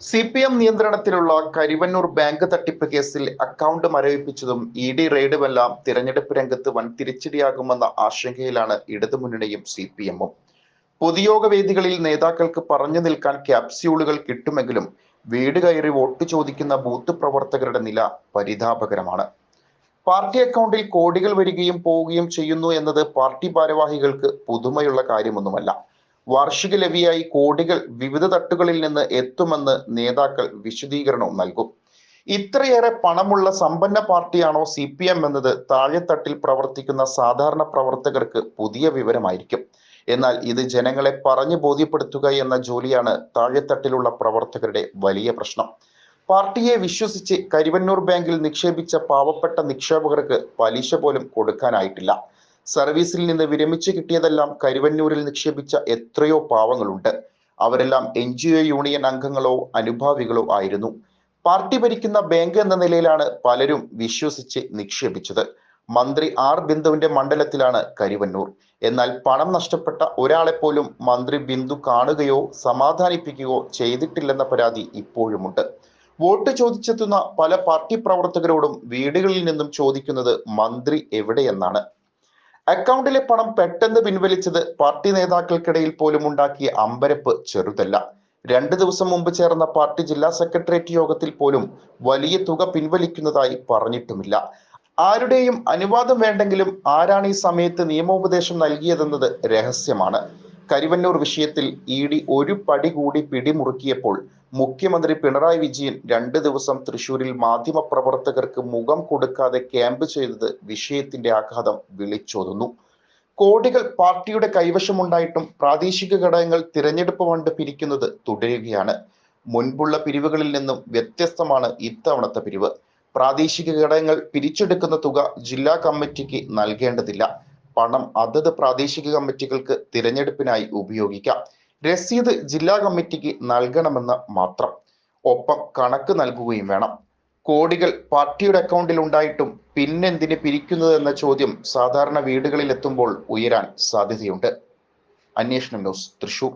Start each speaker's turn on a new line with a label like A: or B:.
A: C P M നിയന്ത്രണത്തിലുള്ള Karuvannur bank തട്ടിപ്പ് കേസിൽ അക്കൗണ്ട് മരവിപ്പിച്ചതും ഇ ഡി റെയ്ഡുമെല്ലാം തിരഞ്ഞെടുപ്പ് രംഗത്ത് വൻ തിരിച്ചടിയാകുമെന്ന ആശങ്കയിലാണ് ഇടതുമുന്നണിയും സി പി എമ്മും പൊതുയോഗ വേദികളിൽ നേതാക്കൾക്ക് പറഞ്ഞു നിൽക്കാൻ ക്യാപ്സ്യൂളുകൾ കിട്ടുമെങ്കിലും വീട് കയറി വോട്ട് ചോദിക്കുന്ന ബൂത്ത് പ്രവർത്തകരുടെ നില പരിതാപകരമാണ്. പാർട്ടി അക്കൗണ്ടിൽ കോടികൾ വരികയും പോവുകയും ചെയ്യുന്നു എന്നത് പാർട്ടി ഭാരവാഹികൾക്ക് പുതുമയുള്ള കാര്യമൊന്നുമല്ല. വാർഷിക ലവിയായി കോടികൾ വിവിധ തട്ടുകളിൽ നിന്ന് എത്തുമെന്ന് നേതാക്കൾ വിശദീകരണവും നൽകും. ഇത്രയേറെ പണമുള്ള സമ്പന്ന പാർട്ടിയാണോ സി പി എം എന്നത് താഴെത്തട്ടിൽ പ്രവർത്തിക്കുന്ന സാധാരണ പ്രവർത്തകർക്ക് പുതിയ വിവരമായിരിക്കും. എന്നാൽ ഇത് ജനങ്ങളെ പറഞ്ഞു ബോധ്യപ്പെടുത്തുക എന്ന ജോലിയാണ് താഴെത്തട്ടിലുള്ള പ്രവർത്തകരുടെ വലിയ പ്രശ്നം. പാർട്ടിയെ വിശ്വസിച്ച് കരിവന്നൂർ ബാങ്കിൽ നിക്ഷേപിച്ച പാവപ്പെട്ട നിക്ഷേപകർക്ക് പലിശ പോലും കൊടുക്കാനായിട്ടില്ല. സർവീസിൽ നിന്ന് വിരമിച്ചു കിട്ടിയതെല്ലാം കരുവന്നൂരിൽ നിക്ഷേപിച്ച എത്രയോ പാവങ്ങളുണ്ട്. അവരെല്ലാം എൻ ജി ഒ യൂണിയൻ അംഗങ്ങളോ അനുഭാവികളോ ആയിരുന്നു. പാർട്ടി ഭരിക്കുന്ന ബാങ്ക് എന്ന നിലയിലാണ് പലരും വിശ്വസിച്ച് നിക്ഷേപിച്ചത്. മന്ത്രി ആർ ബിന്ദുവിന്റെ മണ്ഡലത്തിലാണ് കരുവന്നൂർ. എന്നാൽ പണം നഷ്ടപ്പെട്ട ഒരാളെ പോലും മന്ത്രി ബിന്ദു കാണുകയോ സമാധാനിപ്പിക്കുകയോ ചെയ്തിട്ടില്ലെന്ന പരാതി ഇപ്പോഴുമുണ്ട്. വോട്ട് ചോദിച്ചെത്തുന്ന പല പാർട്ടി പ്രവർത്തകരോടും വീടുകളിൽ നിന്നും ചോദിക്കുന്നത് മന്ത്രി എവിടെയെന്നാണ്. അക്കൗണ്ടിലെ പണം പെട്ടെന്ന് പിൻവലിച്ചത് പാർട്ടി നേതാക്കൾക്കിടയിൽ പോലും ഉണ്ടാക്കിയ അമ്പരപ്പ് ചെറുതല്ല. രണ്ട് ദിവസം മുമ്പ് ചേർന്ന പാർട്ടി ജില്ലാ സെക്രട്ടേറിയറ്റ് യോഗത്തിൽ പോലും വലിയ തുക പിൻവലിക്കുന്നതായി പറഞ്ഞിട്ടുമില്ല. ആരുടെയും അനുവാദം വേണ്ടെങ്കിലും ആരാണ് ഈ സമയത്ത് നിയമോപദേശം നൽകിയതെന്നത് രഹസ്യമാണ്. കരിവന്നൂർ വിഷയത്തിൽ ഇ ഡി ഒരു പടി കൂടി പിടിമുറുക്കിയപ്പോൾ മുഖ്യമന്ത്രി പിണറായി വിജയൻ രണ്ട് ദിവസം തൃശൂരിൽ മാധ്യമപ്രവർത്തകർക്ക് മുഖം കൊടുക്കാതെ ക്യാമ്പ് ചെയ്തത് വിഷയത്തിന്റെ ആഘാതം വിളിച്ചോതുന്നു. കോടികൾ പാർട്ടിയുടെ കൈവശമുണ്ടായിട്ടും പ്രാദേശിക ഘടകങ്ങൾ തിരഞ്ഞെടുപ്പ് ഫണ്ട് പിരിക്കുന്നത് തുടരുകയാണ്. മുൻപുള്ള പിരിവുകളിൽ നിന്നും വ്യത്യസ്തമാണ് ഇത്തവണത്തെ പിരിവ്. പ്രാദേശിക ഘടകങ്ങൾ പിരിച്ചെടുക്കുന്ന തുക ജില്ലാ കമ്മിറ്റിക്ക് നൽകേണ്ടതില്ല. പണം അതത് പ്രാദേശിക കമ്മിറ്റികൾക്ക് തിരഞ്ഞെടുപ്പിനായി ഉപയോഗിക്കാം. രസീത് ജില്ലാ കമ്മിറ്റിക്ക് നൽകണമെന്ന് മാത്രം. ഒപ്പം കണക്ക് നൽകുകയും വേണം. കോടികൾ പാർട്ടിയുടെ അക്കൗണ്ടിൽ ഉണ്ടായിട്ടും പിന്നെന്തിന് പിരിക്കുന്നത് എന്ന ചോദ്യം സാധാരണ വീടുകളിൽ എത്തുമ്പോൾ ഉയരാൻ സാധ്യതയുണ്ട്. അന്വേഷണം ന്യൂസ് തൃശൂർ.